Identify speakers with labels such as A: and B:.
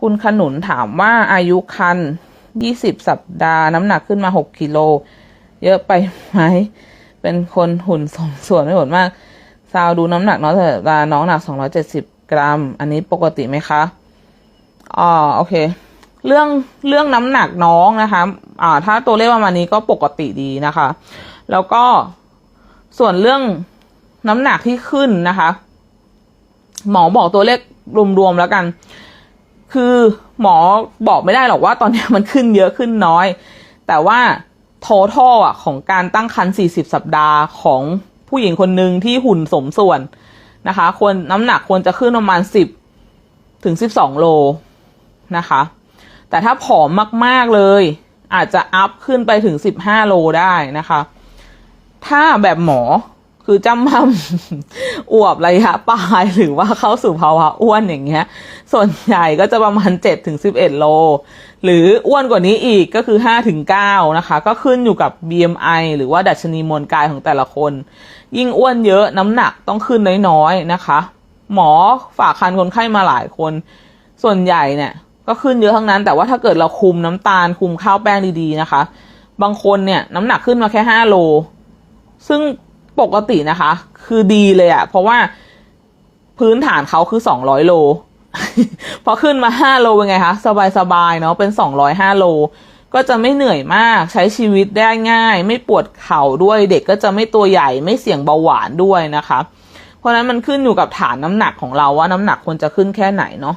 A: คุณขนุนถามว่าอายุคันยี่สิบสัปดาห์น้ำหนักขึ้นมาหกกิโล เยอะไปไหม เป็นคนหุ่นสมส่วนไม่หมดมาก ซาวดูน้ำหนักน้องสัปดาห์น้องหนักสองร้อยเจ็ดสิบกรัม อันนี้ปกติไหมคะอ๋อโอเค เรื่องเรื่องน้ำหนักน้องนะคะ อ่า ถ้าตัวเลขประมาณนี้ก็ปกติดีนะคะ แล้วก็ส่วนเรื่องน้ำหนักที่ขึ้นนะคะ หมอบอกตัวเลขรวมๆแล้วกัน คือหมอบอกไม่ได้หรอกว่าตอนนี้มันขึ้นเยอะขึ้นน้อย แต่ว่า total อะของการตั้งครรภ์40 สัปดาห์ของผู้หญิงคนหนึ่งที่หุ่นสมส่วนนะคะควรน้ำหนักควรจะขึ้นประมาณ 10 ถึง 12 โลนะคะ แต่ถ้าผอมมากๆเลย อาจจะอัพขึ้นไปถึง 15 โลได้นะคะ ถ้าแบบหมอ คือจำมัมอวบระยะปลายหรือว่าเข้าสู่ภาวะอ้วนอย่างเงี้ย ส่วนใหญ่ก็จะประมาณ7ถึง11โล หรืออ้วนกว่านี้อีกก็คือ5ถึง9นะคะ ก็ขึ้นอยู่กับ BMI หรือว่าดัชนีมวลกายของแต่ละคน ยิ่งอ้วนเยอะน้ำหนักต้องขึ้นน้อยๆนะคะ หมอฝากคันคนไข้มาหลายคน ส่วนใหญ่เนี่ย ก็ขึ้นเยอะทั้งนั้น แต่ว่าถ้าเกิดเราคุมน้ำตาลคุมข้าวแป้งดีๆนะคะ บางคนเนี่ยน้ำหนักขึ้นมาแค่5โล ซึ่ง ปกตินะคะ คือดีเลยอะเพราะว่าพื้นฐานเขาคือ200โล พอขึ้นมา5โลเป็นไงคะสบายๆเนาะเป็น205โล ก็จะไม่เหนื่อยมากใช้ชีวิตได้ง่าย ไม่ปวดเข่าด้วยเด็กก็จะไม่ตัวใหญ่ไม่เสี่ยงเบาหวานด้วยนะคะ เพราะฉะนั้นมันขึ้นอยู่กับฐานน้ำหนักของเราว่าน้ำหนักควรจะขึ้นแค่ไหนเนาะ